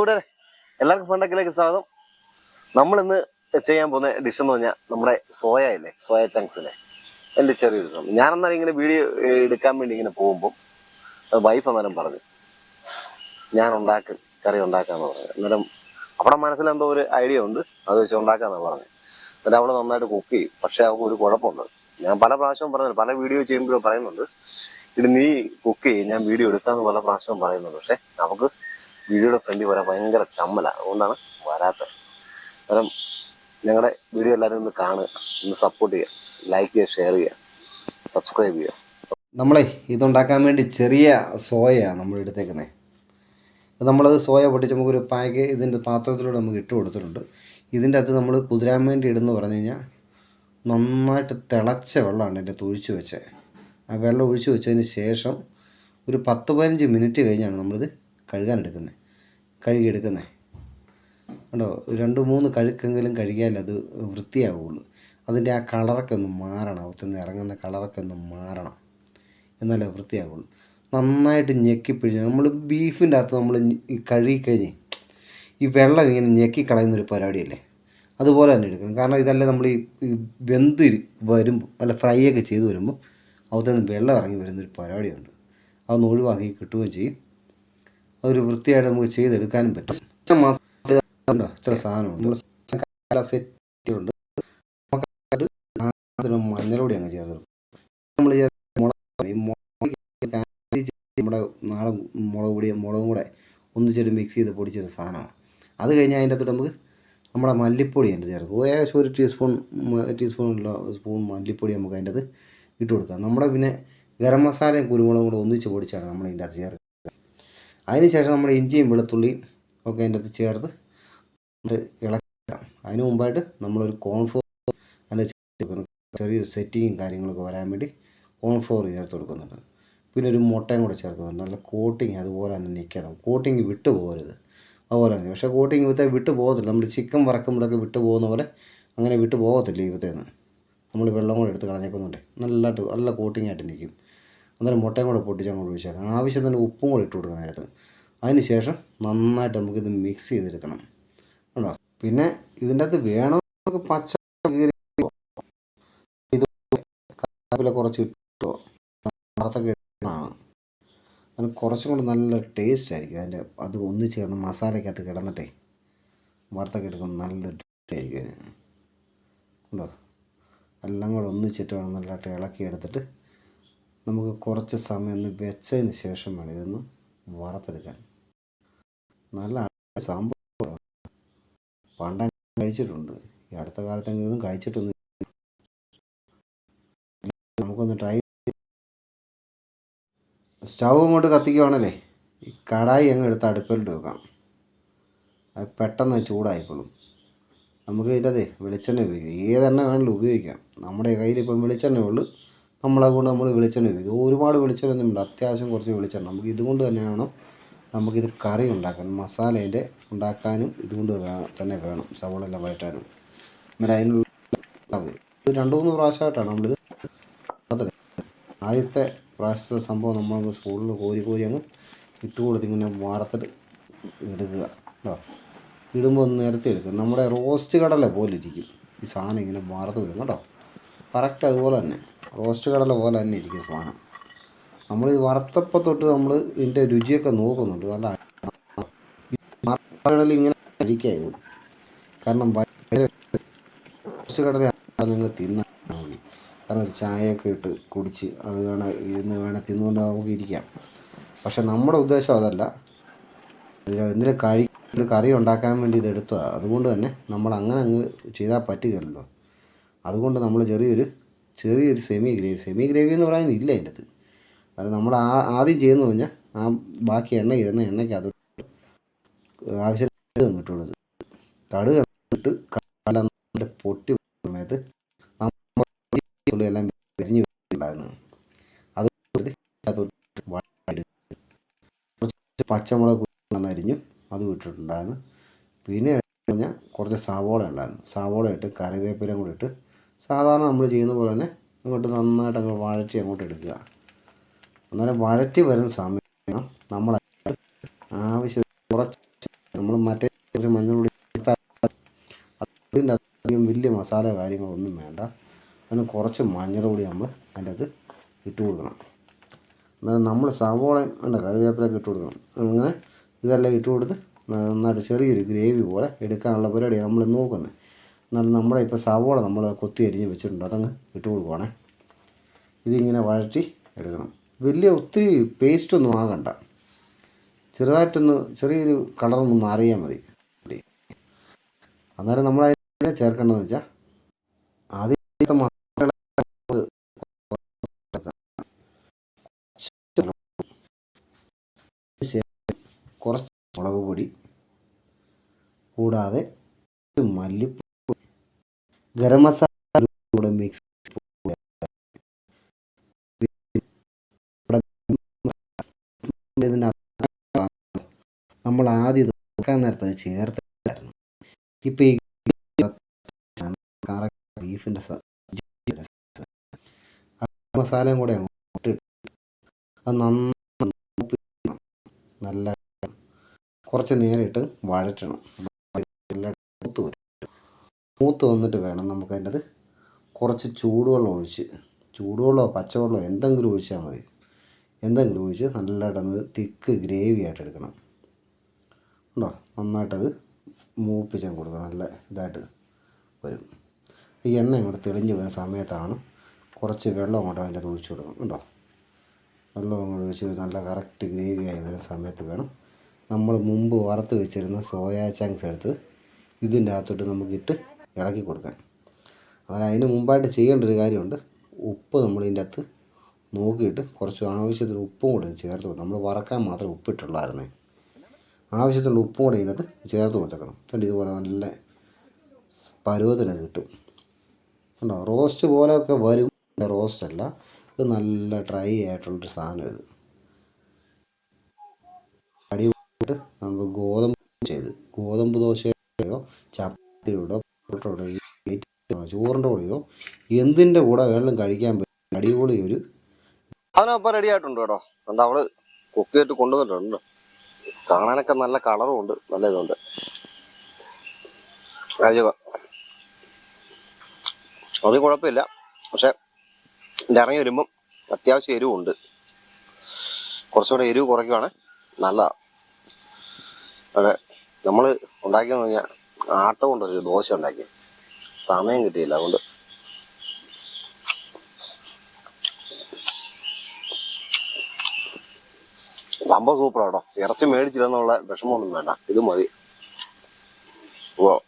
കൂട്ടുകാരെ എല്ലാവർക്കും ഫണ്ടക്കിലേക്ക് സ്വാഗതം. നമ്മൾ ഇന്ന് ചെയ്യാൻ പോകുന്ന ഡിഷ് എന്ന് പറഞ്ഞാൽ നമ്മുടെ സോയ ഇല്ലേ? സോയ ചങ്ക്സിലെ എന്റെ ചെറിയൊരു. ഞാൻ എന്നാലും ഇങ്ങനെ വീഡിയോ എടുക്കാൻ വേണ്ടി ഇങ്ങനെ പോകുമ്പോൾ വൈഫ് അന്നേരം പറഞ്ഞു ഞാൻ ഉണ്ടാക്കും കറി ഉണ്ടാക്കാന്ന് പറഞ്ഞു. അന്നേരം അവിടെ മനസ്സിലെന്തോ ഒരു ഐഡിയ ഉണ്ട് അത് വെച്ച് ഉണ്ടാക്കാന്നാണ് പറഞ്ഞു. എന്നിട്ട് അവിടെ നന്നായിട്ട് കുക്ക് ചെയ്യും. പക്ഷെ അവൾക്ക് ഒരു കുഴപ്പമുണ്ട്. ഞാൻ പല പ്രാവശ്യവും പറഞ്ഞത് പല വീഡിയോ ചെയ്യുമ്പോഴും പറയുന്നുണ്ട് ഇത് നീ കുക്ക് ചെയ്യും ഞാൻ വീഡിയോ എടുക്കാന്ന് പല പ്രാവശ്യവും പറയുന്നുണ്ട്. പക്ഷെ നമുക്ക് വീഡിയോയുടെ ഫ്രണ്ടിൽ വരാൻ ഭയങ്കര ചമ്മല. അതുകൊണ്ടാണ് വരാത്തത്. കാരണം ഞങ്ങളുടെ വീഡിയോ എല്ലാവരും ഒന്ന് കാണുക ഒന്ന് സപ്പോർട്ട് ചെയ്യുക ലൈക്ക് ചെയ്യുക ഷെയർ ചെയ്യുക സബ്സ്ക്രൈബ് ചെയ്യുക. നമ്മളെ ഇതുണ്ടാക്കാൻ വേണ്ടി ചെറിയ സോയയാണ് നമ്മൾ എടുത്തേക്കുന്നത് നമ്മളത് സോയ പൊട്ടിച്ച് നമുക്കൊരു പാക്ക് ഇതിന്റെ പാത്രത്തിലൂടെ നമുക്ക് ഇട്ട് കൊടുത്തിട്ടുണ്ട്. ഇതിന്റെ അകത്ത് നമ്മൾ കുതിരാൻ വേണ്ടി ഇടുന്നു പറഞ്ഞു കഴിഞ്ഞാൽ നന്നായിട്ട് തിളച്ച വെള്ളമാണ് എന്റെ തൊഴിച്ച് വെച്ചത് ആ വെള്ളം ഒഴിച്ച് വെച്ചതിന് ശേഷം ഒരു പത്ത് പതിനഞ്ച് മിനിറ്റ് കഴിഞ്ഞാണ് നമ്മളിത് കഴുകാൻ എടുക്കുന്നത്. കഴുകിയെടുക്കുന്നത് കണ്ടോ? രണ്ട് മൂന്ന് കഴുക്കെങ്കിലും കഴുകിയാലേ അത് വൃത്തിയാവുള്ളൂ. അതിന്റെ ആ കളറൊക്കെ ഒന്ന് മാറണം. അവിടുത്തെ നിന്ന് ഇറങ്ങുന്ന കളറൊക്കെ ഒന്ന് മാറണം. എന്നാലേ വൃത്തിയാവുള്ളൂ. നന്നായിട്ട് ഞെക്കിപ്പിഴിഞ്ഞ് നമ്മൾ ബീഫിന്റെ അകത്ത് നമ്മൾ കഴുകിക്കഴിഞ്ഞ് ഈ വെള്ളം ഇങ്ങനെ ഞെക്കി കളയുന്നൊരു പരിപാടിയല്ലേ? അതുപോലെ തന്നെ എടുക്കണം. കാരണം ഇതല്ലേ നമ്മൾ ഈ വെന്ത് വരുമ്പോൾ അല്ല ഫ്രൈ ഒക്കെ ചെയ്ത് വരുമ്പോൾ അവിടുത്തെ നിന്ന് വെള്ളം ഇറങ്ങി വരുന്നൊരു പരിപാടിയുണ്ട്. അതൊന്ന് ഒഴിവാക്കി കിട്ടുകയും ചെയ്യും. അതൊരു വൃത്തിയായിട്ട് നമുക്ക് ചെയ്തെടുക്കാനും പറ്റും. ഉണ്ടോ ചില സാധനമുണ്ട്. ഉണ്ട് മഞ്ഞളോടെ അങ്ങ് ചേർത്ത് നമ്മൾ നമ്മുടെ നാടൻ മുളക് പൊടി മുളകും കൂടെ ഒന്നിച്ചിട്ട് മിക്സ് ചെയ്ത് പൊടിച്ചൊരു സാധനമാണ്. അത് കഴിഞ്ഞാൽ അതിന്റെ അകത്തോട്ട് നമുക്ക് നമ്മുടെ മല്ലിപ്പൊടി അതിന്റെ ചേർക്കും ഏകദേശം ഒരു ടീസ്പൂൺ ടീസ്പൂണുള്ള സ്പൂൺ മല്ലിപ്പൊടി നമുക്ക് അതിന്റെ അത് ഇട്ട് കൊടുക്കാം. നമ്മുടെ പിന്നെ ഗരം മസാലയും കുരുമുളകും കൂടെ ഒന്നിച്ച് പൊടിച്ചാണ് നമ്മൾ ഇതിന്റെ അകത്ത് ചേർക്കുക അതിന് ശേഷം നമ്മൾ ഇഞ്ചിയും വെളുത്തുള്ളിയും ഒക്കെ അതിന്റെ അകത്ത് ചേർത്ത് ഇളക്കാം അതിന് മുമ്പായിട്ട് നമ്മളൊരു കോൺഫ്ലോർ നല്ല ചെറിയൊരു സെറ്റിങ്ങും കാര്യങ്ങളൊക്കെ വരാൻ വേണ്ടി കോൺഫ്ലോർ ചേർത്ത് കൊടുക്കുന്നുണ്ട്. പിന്നെ ഒരു മുട്ടയും കൂടെ ചേർക്കുന്നുണ്ട്. നല്ല കോട്ടിങ് അതുപോലെ തന്നെ നിൽക്കണം. കോട്ടിങ് വിട്ടു പോകരുത്. അതുപോലെ തന്നെ. പക്ഷേ കോട്ടിങ് ഇവത്തെ വിട്ടു പോകത്തില്ല. നമ്മൾ ചിക്കൻ വറക്കുമ്പോഴൊക്കെ വിട്ടു പോകുന്ന പോലെ അങ്ങനെ വിട്ടു പോകത്തില്ല ഇവത്തേന്ന് നമ്മൾ വെള്ളം കൂടെ എടുത്ത് കളഞ്ഞേക്കുന്നുണ്ട്. നല്ലതായിട്ട് നല്ല കോട്ടിങ് ആയിട്ട് നിൽക്കും. അന്നേരം മുട്ടയും കൂടെ പൊട്ടിച്ചാൽ കൂടെ ഒഴിച്ചേക്കാം ആവശ്യത്തിന് ഉപ്പും കൂടെ ഇട്ട് കൊടുക്കണം അതിനകത്ത്. അതിനുശേഷം നന്നായിട്ട് നമുക്കിത് മിക്സ് ചെയ്തെടുക്കണം. കണ്ടോ? പിന്നെ ഇതിന്റെ അകത്ത് വേണം? നമുക്ക് പച്ച ഇത് കുറച്ച് ഇട്ടോ? വറുത്തൊക്കെ ഇടണം അതിന് കുറച്ചും കൂടെ നല്ല ടേസ്റ്റ് ആയിരിക്കും. അതിന്റെ അത് ഒന്നിച്ച് കിടന്ന് മസാലയ്ക്കകത്ത് കിടന്നിട്ടേ വറുത്തൊക്കെ എടുക്കുമ്പോൾ നല്ല ടേസ്റ്റ് ആയിരിക്കും അതിന്. ഉണ്ടോ എല്ലാം കൂടെ ഒന്നിച്ചിട്ട് വേണം നല്ലതായിട്ട് ഇളക്കി എടുത്തിട്ട് നമുക്ക് കുറച്ച് സമയം ഒന്ന് വെച്ചതിന് ശേഷം വേണം ഇതൊന്ന് വറുത്തെടുക്കാൻ. നല്ല സംഭവം പണ്ട കഴിച്ചിട്ടുണ്ട്. ഈ അടുത്ത കാലത്തെങ്കിലും ഇതൊന്നും കഴിച്ചിട്ടൊന്നും നമുക്കൊന്ന് ട്രൈ സ്റ്റൗ ഇങ്ങോട്ട് കത്തിക്കുവാണല്ലേ? ഈ കടായി അങ്ങ് എടുത്ത് അടുപ്പിലിട്ട് വെക്കാം. അത് പെട്ടെന്ന് ചൂടായിക്കോളും. നമുക്ക് ഇതിന്റെ അതെ വെളിച്ചെണ്ണ ഉപയോഗിക്കാം. ഏതെണ്ണ വേണമെങ്കിലും ഉപയോഗിക്കാം. നമ്മുടെ കയ്യിൽ ഇപ്പം വെളിച്ചെണ്ണ ഉള്ളു. നമ്മളെ കൊണ്ട് നമ്മൾ വെളിച്ചെണ്ണ ഉപയോഗിക്കും ഒരുപാട് വെളിച്ചെണ്ണ ഒന്നും അത്യാവശ്യം കുറച്ച് വെളിച്ചെണ്ണ നമുക്ക് ഇതുകൊണ്ട് തന്നെ വേണം നമുക്കിത് കറി ഉണ്ടാക്കാൻ മസാലേന്റെ ഉണ്ടാക്കാനും ഇതുകൊണ്ട് തന്നെ വേണം. സവോള എല്ലാം വഴറ്റാനും. എന്നാലും അതിനുള്ള രണ്ട് മൂന്ന് പ്രാവശ്യമായിട്ടാണ് നമ്മളിത്. ആദ്യത്തെ പ്രാവശ്യത്തെ സംഭവം നമ്മൾ സ്കൂളിൽ കോരി കോരി അങ്ങ് ഇട്ട് കൊടുത്ത് ഇങ്ങനെ വാർത്തിട്ട് എടുക്കുക കേട്ടോ. ഇടുമ്പോൾ ഒന്ന് നിരത്തി എടുക്കും നമ്മുടെ റോസ്റ്റ് കടല പോലെ ഇരിക്കും. ഈ സാധനം ഇങ്ങനെ വാർത്ത് വരും കേട്ടോ. കറക്റ്റ് അതുപോലെ തന്നെ. റോസ്റ്റ് കടല പോലെ തന്നെ ഇരിക്കും സാധനം. നമ്മൾ ഇത് വറുത്തപ്പോൾ തൊട്ട് നമ്മൾ ഇതിന്റെ രുചിയൊക്കെ നോക്കുന്നുണ്ട്. നല്ല കടൽ ഇങ്ങനെ കഴിക്കായിരുന്നു കാരണം റോസ്റ്റ് കടല നിങ്ങൾ മതി. കാരണം ഒരു ചായയൊക്കെ ഇട്ട് കുടിച്ച് അത് വേണം ഇരുന്ന് വേണം തിന്നുകൊണ്ട് നമുക്ക് ഇരിക്കാം. പക്ഷെ നമ്മുടെ ഉദ്ദേശം അതല്ല. എന്തിനും കഴി ഒരു കറി ഉണ്ടാക്കാൻ വേണ്ടി ഇത് എടുത്തതാണ് അതുകൊണ്ട് തന്നെ നമ്മൾ അങ്ങനെ അങ്ങ് ചെയ്താൽ പറ്റുകയല്ലോ അതുകൊണ്ട് നമ്മൾ ചെറിയൊരു ചെറിയൊരു സെമി ഗ്രേവി സെമി ഗ്രേവി എന്ന് പറയാൻ ഇല്ല അതിന്റെ അകത്ത് കാരണം നമ്മൾ ആ ആദ്യം ചെയ്യുന്ന പറഞ്ഞാൽ ആ ബാക്കി എണ്ണ ഇരുന്ന എണ്ണയ്ക്ക് അത് ആവശ്യത്തിന് കിട്ടുള്ളത് കടുക് ഇട്ട് കടല പൊട്ടി സമയത്ത് എല്ലാം പിരിഞ്ഞ് ഉണ്ടായിരുന്നു അത് പച്ചമുളക് നന്നരിഞ്ഞു അത് വിട്ടിട്ടുണ്ടായിരുന്നു പിന്നെ കുറച്ച് സവോള ഉണ്ടായിരുന്നു. സവോള ഇട്ട് കറിവേപ്പിലയും കൂടി ഇട്ട് സാധാരണ നമ്മൾ ചെയ്യുന്ന പോലെ തന്നെ അങ്ങോട്ട് നന്നായിട്ട് അങ്ങ് വഴറ്റി അങ്ങോട്ട് എടുക്കുക. അന്നേരം വഴറ്റി വരുന്ന സമയം നമ്മൾ ആവശ്യം കുറച്ച് നമ്മൾ മറ്റേ കുറച്ച് മഞ്ഞൾപ്പൊടി ചേർത്താൽ അതിന്റെ അധികം വലിയ മസാല കാര്യങ്ങളൊന്നും വേണ്ട. അതിന് കുറച്ച് മഞ്ഞൾപ്പൊടി നമ്മൾ അതിന്റെ അത് ഇട്ട് കൊടുക്കണം. അന്നേരം നമ്മൾ സവോളയും വേണ്ട കറിവേപ്പിലൊക്കെ ഇട്ട് കൊടുക്കണം. അങ്ങനെ ഇതെല്ലാം ഇട്ട് കൊടുത്ത് നന്നായിട്ട് ചെറിയൊരു ഗ്രേവി പോലെ എടുക്കാനുള്ള പരിപാടിയാണ് നമ്മൾ നോക്കുന്നത്. എന്നാലും നമ്മുടെ ഇപ്പോൾ സവോള നമ്മൾ കൊത്തി അരിഞ്ഞ് വെച്ചിട്ടുണ്ട്. അതങ്ങ് ഇട്ട് കൊടുക്കുവാണേ. ഇതിങ്ങനെ വഴറ്റി എടുക്കണം. വലിയ ഒത്തിരി പേസ്റ്റൊന്നും ആകണ്ട. ചെറുതായിട്ടൊന്ന് ചെറിയൊരു കളറൊന്ന് മാറിയാൽ മതി. അന്നേരം നമ്മൾ അതിനെ ചേർക്കേണ്ടതെന്ന് വെച്ചാൽ ആദ്യത്തെ കുറച്ച് മുളക് പൊടി കൂടാതെ മല്ലിപ്പൊടി ഗരം മസാല കൂടെ മിക്സ് നമ്മൾ ആദ്യം നോക്കാൻ നേരത്തെ ചേർത്ത് ചേർത്തായിരുന്നു ഇപ്പം ഈ ബീഫിന്റെ മസാലയും കൂടെ അങ്ങോട്ട് ഇട്ട് അത് നന്നായി നല്ല കുറച്ച് നേരിട്ട് വഴറ്റണം. എല്ലാം മൂത്ത് വരും. മൂത്ത് വന്നിട്ട് വേണം നമുക്കതിന്റെ കുറച്ച് ചൂടുവെള്ളം ഒഴിച്ച് ചൂടുവെള്ളമോ പച്ചവെള്ളമോ എന്തെങ്കിലും ഒഴിച്ചാൽ മതി. എന്തെങ്കിലും ഒഴിച്ച് നല്ലതായിട്ടൊന്ന് തിക്ക് ഗ്രേവി ആയിട്ട് എടുക്കണം. ഉണ്ടോ നന്നായിട്ടത് മൂപ്പിച്ചാൽ കൊടുക്കണം. നല്ല ഇതായിട്ട് വരും. ഈ എണ്ണ ഇങ്ങോട്ട് തെളിഞ്ഞ് വരുന്ന സമയത്താണ് കുറച്ച് വെള്ളം അങ്ങോട്ട് അതിന്റെ അത് ഒഴിച്ച് കൊടുക്കണം. ഉണ്ടോ വെള്ളം അങ്ങോട്ട് ഒഴിച്ച് നല്ല കറക്റ്റ് ഗ്രേവി ആയി വരുന്ന സമയത്ത് വേണം നമ്മൾ മുമ്പ് വറുത്ത് വെച്ചിരുന്ന സോയാ ചങ്ക്സ് എടുത്ത് ഇതിന്റെ അകത്തോട്ട് നമുക്കിട്ട് ഇളക്കി കൊടുക്കാൻ. എന്നാൽ അതിന് മുമ്പായിട്ട് ചെയ്യേണ്ട ഒരു കാര്യമുണ്ട്. ഉപ്പ് നമ്മൾ ഇതിന്റെ അകത്ത് നോക്കിയിട്ട് കുറച്ച് ആവശ്യത്തിന് ഉപ്പും കൂടെ ചേർത്ത് കൊടുക്കണം. നമ്മൾ വറക്കാൻ മാത്രം ഉപ്പിട്ടുള്ളായിരുന്നേ ആവശ്യത്തിനുള്ള ഉപ്പും കൂടെ ഇതിനകത്ത് ചേർത്ത് കൊടുത്തേക്കണം. കണ്ടു? ഇതുപോലെ നല്ല പരുവത്തിന് കിട്ടും. കണ്ടോ? റോസ്റ്റ് പോലെയൊക്കെ വരും. റോസ്റ്റ് അല്ല. ഇത് നല്ല ഡ്രൈ ആയിട്ടുള്ളൊരു സാധനം ഇത്. അടി നമുക്ക് ഗോതമ്പ് ചെയ്ത്. ഗോതമ്പ് ദോശയോ ചപ്പാത്തിയോടോ ചോറിന്റെ കൂടെയോ എന്തിന്റെ കൂടെ വേണമെങ്കിലും കഴിക്കാൻ പറ്റും. അടിപൊളി ഒരു അതിനൊപ്പം റെഡി ആയിട്ടുണ്ട് കേട്ടോ. എന്താ അവൾ കുക്ക് ചെയ്തിട്ട് കൊണ്ടുവന്നിട്ടുണ്ട്. കാണാനൊക്കെ നല്ല കളറും ഉണ്ട്. നല്ല ഇതുണ്ട്. അത് കുഴപ്പമില്ല. പക്ഷെ ഇറങ്ങി വരുമ്പം അത്യാവശ്യം എരിവുണ്ട്. കുറച്ചുകൂടെ എരിവ് കുറയ്ക്കുവാണ് നല്ലതാണ് അതെ നമ്മൾ ഉണ്ടാക്കിയെന്ന് പറഞ്ഞാൽ ആട്ട കൊണ്ടൊരു ദോശ ഉണ്ടാക്കി. സമയം കിട്ടിയില്ല അതുകൊണ്ട്. സംഭവം സൂപ്പറാട്ടോ ഇറച്ചി മേടിച്ചില്ലെന്നുള്ള വിഷമമൊന്നും വേണ്ട. ഇത് മതി. ഓ